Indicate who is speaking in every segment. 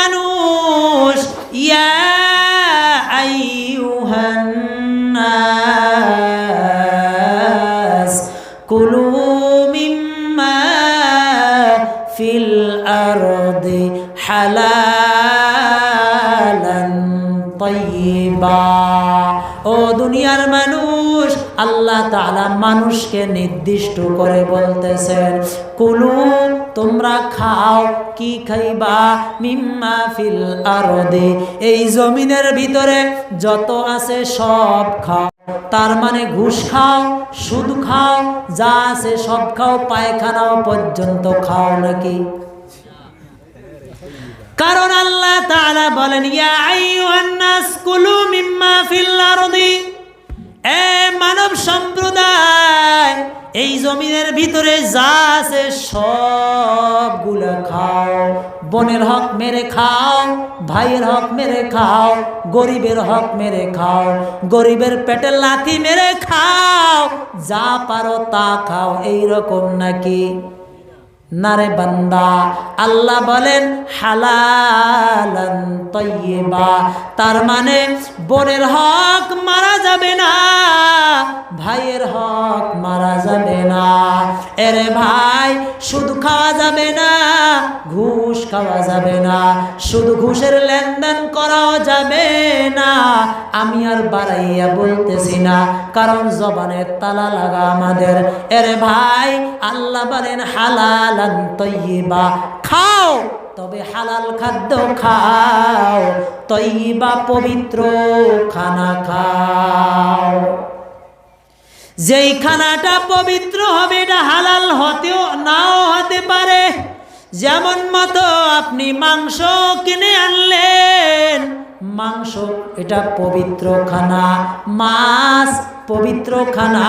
Speaker 1: মানুষ, ইয়া আইয়ুহান্নাস, কুলু মিম্মা ফিল আরদি হালালান তাইয়্যিবা ও দুনিয়ার মানুষ, আল্লাহ তাআলা মানুষকে নির্দিষ্ট করে বলতেছেন, কুলু তোমরা খাও, কি খাইবা? মিম্মা ফিল আরদে। এই জমিনের ভিতরে যত আছে সব খাও। তার মানে ঘুষ খাও, সুদ খাও, যা আছে সব খাও, পায়খানাও পর্যন্ত খাও নাকি? কারণ আল্লাহ তাআলা বলেন, ইয়া আইয়ুহান নাস কুলু মিম্মা ফিল আরদি। এ মানব সম্প্রদায় এই জমিনের ভিতরে যা আছে সবগুলো খাও। বোনের হক মেরে খাও, ভাইয়ের হক মেরে খাও, গরিবের হক মেরে খাও, গরিবের পেটে লাথি মেরে খাও, যা পারো তা খাও এই রকম নারে বান্দা। আল্লাহ বলেন, হালালান তৈবা তার মানে বোনের হক মারা যাবে না, ভাইয়ের হক মারা যাবে না। এরে ভাই, শুধু খাওয়া যাবে না, ঘুষ খাওয়া যাবে না। শুধু ঘুষের লেনদেন করাও যাবে না। আমি আর বাড়াইয়া বলতেছি না, কারণ জবানের তালা লাগা আমাদের। এরে ভাই, আল্লাহ বলেন, হালালান তৈবা খাও, তবে হালাল খাদ্য খাও তৈবা পবিত্র খানা খাও। যেই খানাটা পবিত্র হবে, এটা হালাল হতেও নাও হতে পারে। যেমন মতো আপনি মাংস কিনে আনলেন মাংস, এটা পবিত্র খানা মাছ পবিত্র খানা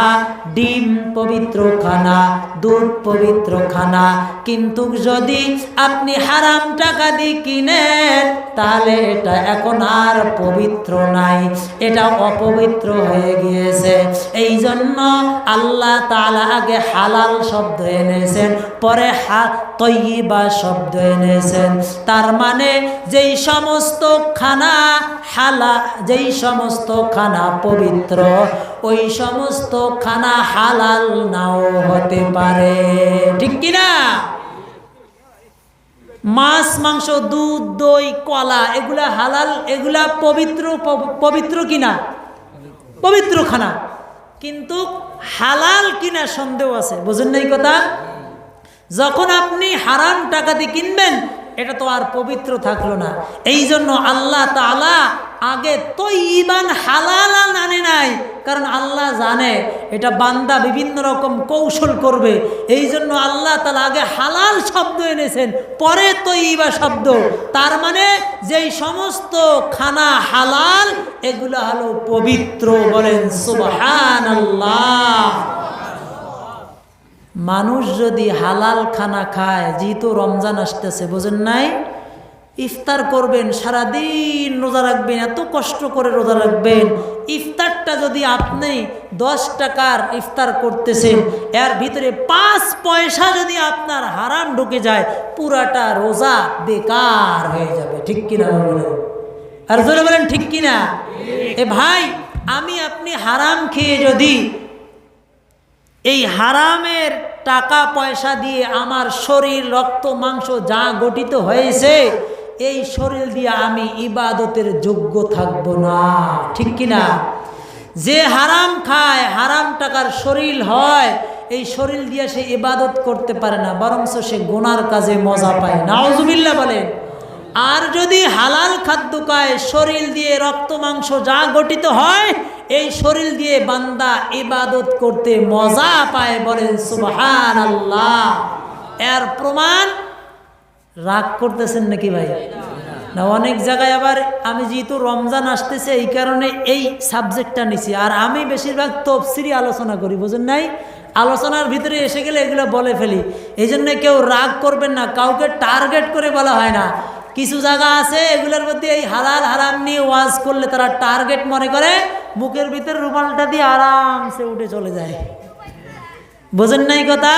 Speaker 1: ডিম পবিত্র খানা দুধ পবিত্র খানা কিন্তু যদি আপনি হারাম টাকা দিয়ে কিনেন, তাহলে এটা এখন আর পবিত্র নাই। এটা অপবিত্র হয়ে গিয়েছে। এই জন্য আল্লাহ তালা আগে হালাল শব্দ এনেছেন, পরে হা তৈবা শব্দ এনেছেন। তার মানে যেই সমস্ত খানা হালা, যেই সমস্ত খানা পবিত্র, ওই সমস্ত খানা হালাল নাও হতে পারে। ঠিক কিনা? মাছ, মাংস, দুধ, দই, কলা, এগুলা হালাল, এগুলা পবিত্র পবিত্র কিনা? পবিত্র খানা। কিন্তু হালাল কিনা সন্দেহ আছে, বুঝেন নাই কথা? যখন আপনি হারাম টাকা দিয়ে কিনবেন এটা তো আর পবিত্র থাকল না। এই জন্য আল্লাহ তালা আগে তৈবান হালাল আনে নাই। কারণ আল্লাহ জানে এটা বান্দা বিভিন্ন রকম কৌশল করবে। এই জন্য আল্লাহ তালা আগে হালাল শব্দ এনেছেন, পরে তৈবা শব্দ। তার মানে যেই সমস্ত খানা হালাল, এগুলো হলো পবিত্র বলেন সুবহান আল্লাহ মানুষ যদি হালাল খানা খায়, যেহেতু রমজান আসতেছে, বোঝেন নাই? ইফতার করবেন, সারাদিন রোজা রাখবেন, এত কষ্ট করে রোজা রাখবেন। ইফতারটা যদি আপনি দশ টাকার ইফতার করতেছেন, এর ভিতরে পাঁচ পয়সা যদি আপনার হারাম ঢুকে যায়, পুরাটা রোজা বেকার হয়ে যাবে। ঠিক কিনা বলেন? আর বলেন, ঠিক কিনা? এ ভাই, আমি আপনি হারাম খেয়ে যদি এই হারামের টাকা পয়সা দিয়ে আমার শরীর, রক্ত, মাংস যা গঠিত হয়েছে, এই শরীর দিয়ে আমি ইবাদতের যোগ্য থাকব না। ঠিক কিনা? যে হারাম খায়, হারাম টাকার শরীর হয়, এই শরীর দিয়ে সে ইবাদত করতে পারে না, বরঞ্চ সে গোনার কাজে মজা পায়। নাওজুবিল্লা বলেন, আর যদি হালাল খাদ্য খায়, শরীর দিয়ে রক্ত, মাংস যা গঠিত হয় এই শরীর দিয়ে বান্দা ইবাদত করতে মজা পায় বলেন সুবহান আল্লাহ এর প্রমাণ রাগ করতেছেন নাকি ভাই? না, অনেক জায়গায় আবার আমি যেহেতু রমজান আসতেছে, এই কারণে এই সাবজেক্টটা নিছি। আর আমি বেশিরভাগ তফসিরি আলোচনা করি, বুঝেন নাই? আলোচনার ভিতরে এসে গেলে এগুলো বলে ফেলি। এই জন্য কেউ রাগ করবেন না, কাউকে টার্গেট করে বলা হয় না। কিছু জায়গা আছে, এগুলোর মধ্যে এই হালাল হারাম নিয়ে ওয়াজ করলে তারা টার্গেট মনে করে মুখের ভিতরে রুমালটা দিয়ে আরামসে উঠে চলে যায়। বোঝেন নাই কথা?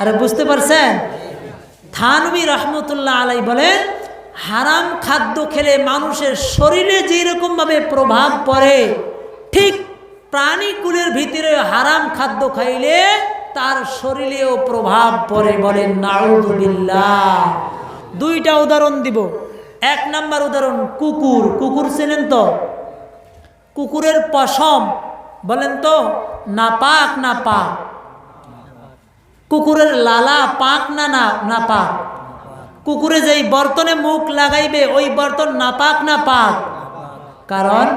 Speaker 1: আরে বুঝতে পারছেন? থানবী রহমতুল্লাহ আলাই বলেন, হারাম খাদ্য খেলে মানুষের শরীরে যেরকমভাবে প্রভাব পড়ে, ঠিক প্রাণীকুলের ভিতরে হারাম খাদ্য খাইলে তার শরীরেও প্রভাব পড়ে বলেন নাউদুবিল্লাহ দুইটা উদাহরণ দিব। এক নাম্বার উদাহরণ, কুকুর। কুকুর চেনেন তো? কুকুরের পশম, বলেন তো, না পাক না পাক কুকুরের লালা পাক না না না পাক কুকুরে যেই বর্তনে মুখ লাগাইবে, ওই বর্তন না পাক না পাক কারণ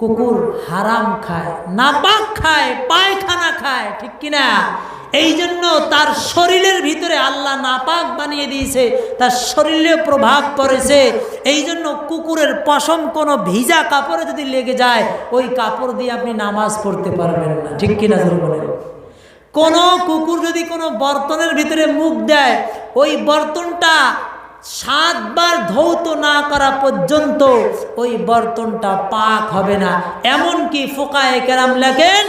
Speaker 1: কুকুর হারাম খায় নাপাক খায়, পায়খানা খায়, ঠিক কিনা? এই জন্য তার শরীরের ভিতরে আল্লাহ নাপাক বানিয়ে দিয়েছে, তার শরীরে প্রভাব পড়েছে। এই জন্য কুকুরের পশম কোনো ভিজা কাপড়ে যদি লেগে যায়, ওই কাপড় দিয়ে আপনি নামাজ পড়তে পারবেন না। ঠিক কিনা বলেন? কোনো কুকুর যদি কোনো বর্তনের ভিতরে মুখ দেয়, ওই বর্তনটা সাতবার ধৌত না করা পর্যন্ত ওই বর্তনটা পাক হবে না। এমনকি ফোকায় কেরাম লেখেন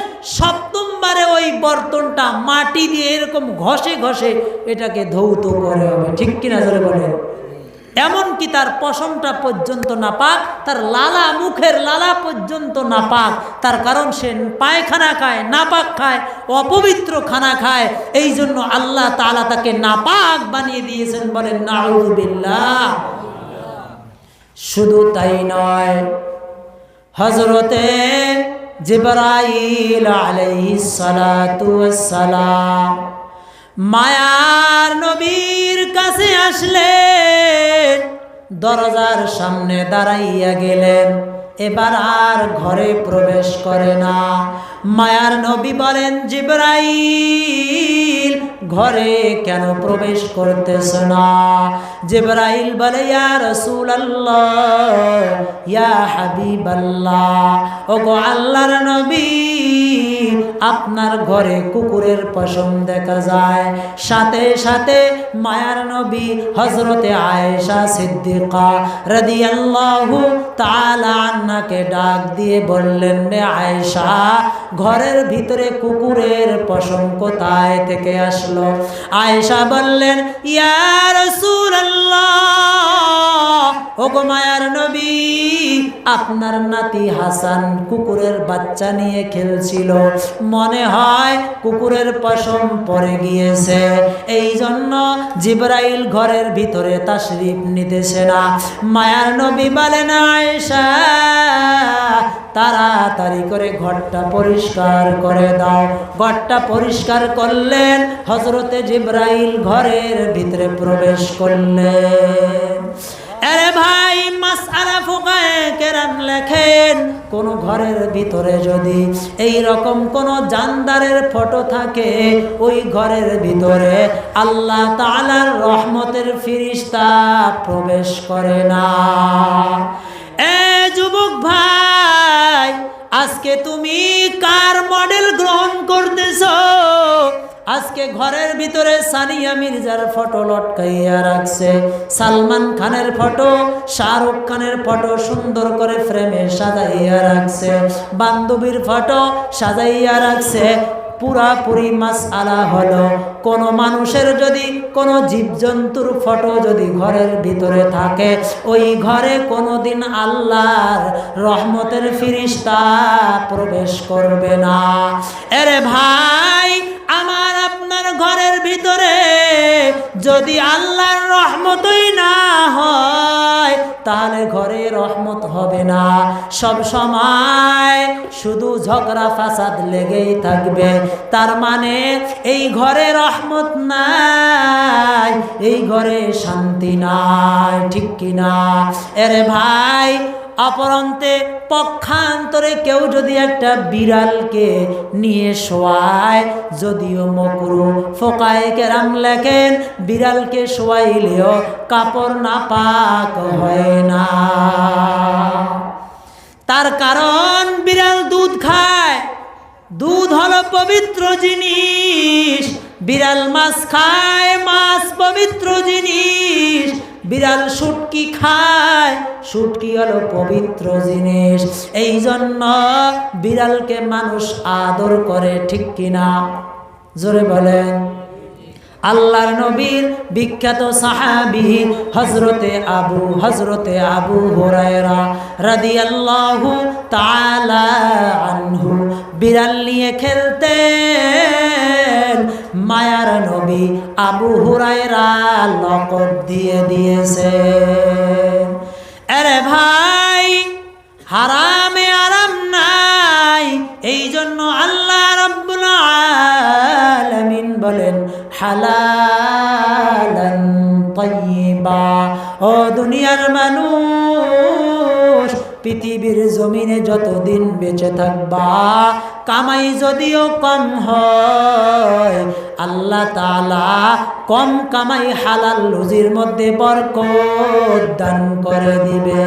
Speaker 1: সপ্তমবারে ওই বর্তনটা মাটি দিয়ে এরকম ঘষে ঘষে এটাকে ধৌত করে হবে। ঠিক কিনা জোরে বলেন? এমনকি তার পশমটা পর্যন্ত না পাক তার লালা মুখের লালা পর্যন্ত না পাক তার কারণ সে পায়খানা খায়, নাপাক খায়, অপবিত্র খানা খায়, এই জন্য আল্লাহ তালা তাকে নাপাক বানিয়ে দিয়েছেন বলেন নাউজুবিল্লাহ শুধু তাই নয় হজরতে জিবরাইল সালাম মায়ার নবীর কাছে আসলেন দরজার সামনে দাঁড়াইয়া গেলেন। এবার আর ঘরে প্রবেশ করে না। মায়ার নবী বলেন, জিব্রাইল, ঘরে কেন প্রবেশ করতেছ না? জিব্রাইল বলে, ইয়া হাবিব ইয়া ও গো আল্লাহর নবী আপনার ঘরে কুকুরের পশম দেখা যায়। সাথে সাথে মায়ার নবী হজরতে আয়েশা সিদ্দিকা রাদিয়াল্লাহু তাআলা আন্নাকে ডাক দিয়ে বললেন রে আয়েশা, ঘরের ভিতরে কুকুরের পশম কোথায় থেকে আসলো? আয়েশা বললেন, ইয়া রাসূলুল্লাহ, ওগো মায়ার নবী, আপনার নাতি হাসান কুকুরের বাচ্চা নিয়ে খেলছিল। মনে হয় কুকুরের পশম পড়ে গিয়েছে। এই জন্য জিব্রাইল ঘরের ভিতরে তাশরিফ নিতেছে না। মায়ার নবী বলেন, আয়েশা, তাড়াতাড়ি করে ঘরটা পরিষ্কার করে দাও। ঘরটা পরিষ্কার করলেন হজরতে জিব্রাইল ঘরের ভিতরে প্রবেশ করলেন। আরে ভাই ঘরের ভিতরে যদি এই রকম কোন জানদারের ফটো থাকে, ওই ঘরের ভিতরে আল্লাহ তাআলার রহমতের ফিরিস্তা প্রবেশ করে না। এ যুবক ভাই, আজকে তুমি কার করতেছো আজকে ঘরের ভিতরে সানিয়া মির্জার ফটো লটকাইয়া রাখছে। সালমান খানের ফটো, শাহরুখ খানের ফটো সুন্দর করে ফ্রেমে সাজাইয়া রাখছে। বান্ধবীর ফটো সাজাইয়া রাখছে। পুরাপুরি মাস আলা হলো। কোনো মানুষের যদি, কোনো জীবজন্তুর ফটো যদি ঘরের ভিতরে থাকে, ওই ঘরে কোনোদিন আল্লাহর রহমতের ফিরিস্তা প্রবেশ করবে না। এরে ভাই, আমার ঘরের ভিতরে যদি আল্লাহর রহমতই না হয়, তাহলে ঘরে রহমত হবে না। সব সময় শুধু ঝগড়া ফাসাদ লেগেই থাকবে। তার মানে এই ঘরে রহমত নাই, এই ঘরে শান্তি নাই, ঠিক কিনা? এরে ভাই অপরন্তে পক্ষান্তরে কেউ যদি একটা বিড়ালকে নিয়ে শোয়ায়, যদিও মকরু ফোকায় কেরাম লেখেন, বিড়ালকে শোয়াইলেও কাপড় না পাক হয় না। তার কারণ, বিড়াল দুধ খায়। দুধ হলো পবিত্র জিনিস। বিড়াল মাছ খায়, মাছ পবিত্র জিনিস। বিড়াল সুটকি খায় সুটকি হলো পবিত্র জিনিস। এই জন্য বিড়ালকে মানুষ আদর করে, ঠিক কিনা? জোরে বলেন। আল্লাহর নবীর বিখ্যাত সাহাবি হজরতে আবু হজরতে আবু হুরায়রা রাদিয়াল্লাহু তাআলা আনহু। বিড়াল নিয়ে খেলতে মায়ার নবী আবু হুরায়রা লকব দিয়ে দিয়েছে আরে ভাই, হারামে আরাম নাই। এই জন্য আল্লাহ রব্বুল আলামিন বলেন হালালান তাইয়্যিবা ও দুনিয়ার মানুষ, পৃথিবীর জমিনে যতদিন বেঁচে থাকবা, কামাই যদিও কম হয়, আল্লাহ তালা কম কামাই হালাল রুজির মধ্যে বরকত দান করে দিবে।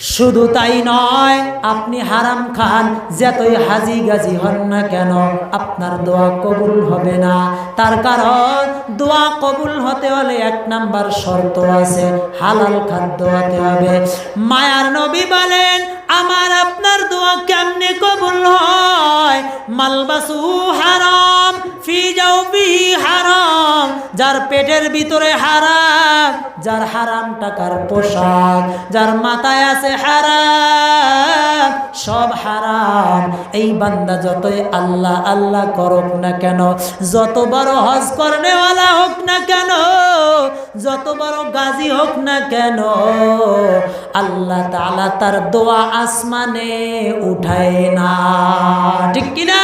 Speaker 1: শুধু তাই নয়, আপনি হারাম খান, যেতই হাজি গাজি হন না কেন, আপনার দোয়া কবুল হবে না। তার কারণ, দোয়া কবুল হতে হলে এক নাম্বার শর্ত আছে, হালাল খাদ্য হতে হবে। মায়ার নবী বলেন আমার আপনার দোয়া কেমনে কবুল হয়? মালবাসু হারাম, ফি যাও হারাম, যার পেটের ভিতরে হারাম, যার হারাম টাকার পোশাক, যার মাথায় আছে হারাম। সব হারাম। এই বান্দা যতই আল্লাহ আল্লাহ করুক না কেন, যত বড় হজ করনেওয়ালা হোক না কেন, যত বড় গাজী হোক না কেন, আল্লাহ তাআলা তার দোয়া আসমানে উঠায় না। ঠিক কিনা?